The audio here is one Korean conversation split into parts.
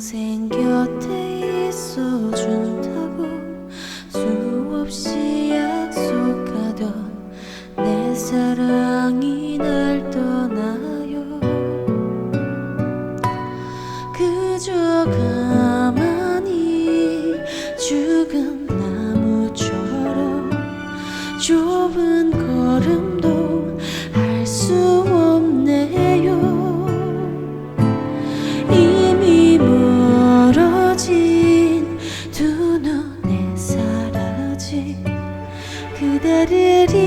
평생 곁에 있어준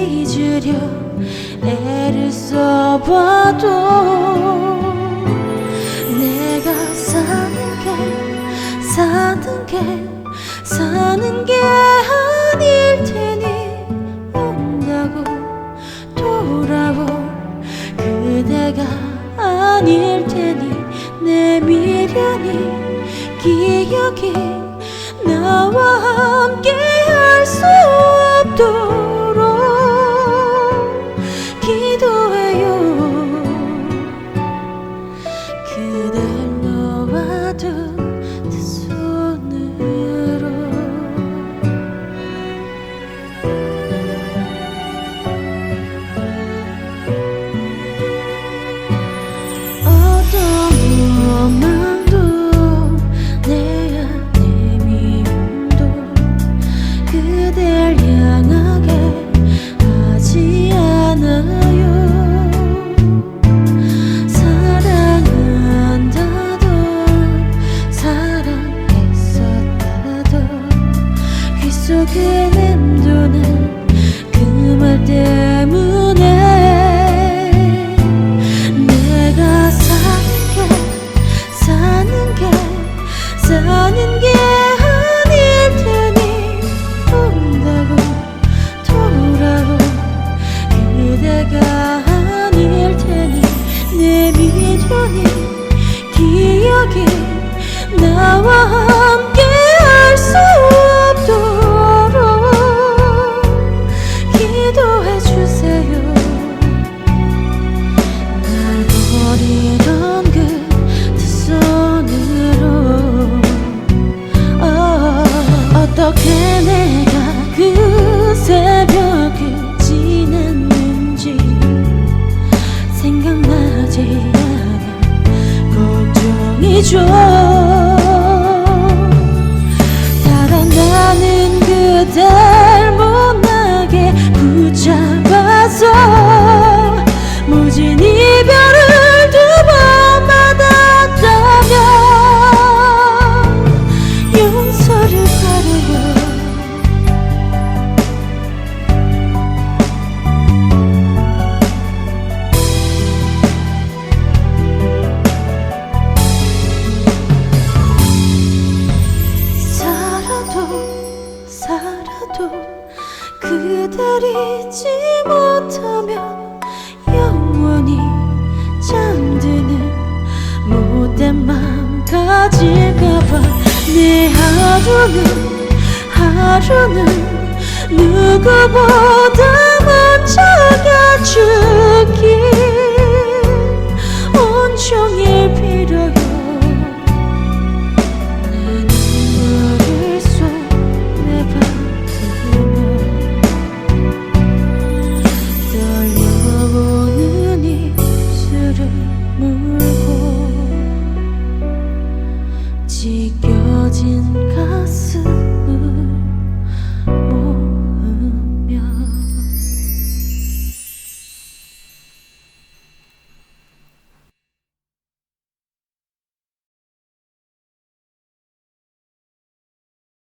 잊으려 애를 써봐도 내가 사는 게 사는 게 사는 게 아닐 테니 온다고 돌아올 그대가 아닐 테니 내 미련이 기억이 나와 함께 할 수 없도록 could 생각나지 않아. 걱정이죠. 달아나는 그댈 잊지 못하면 영원히 잠드는 못된 맘 가질까봐 내 하루는 하루는 누구보다 먼저 가주길 찢겨진 가슴.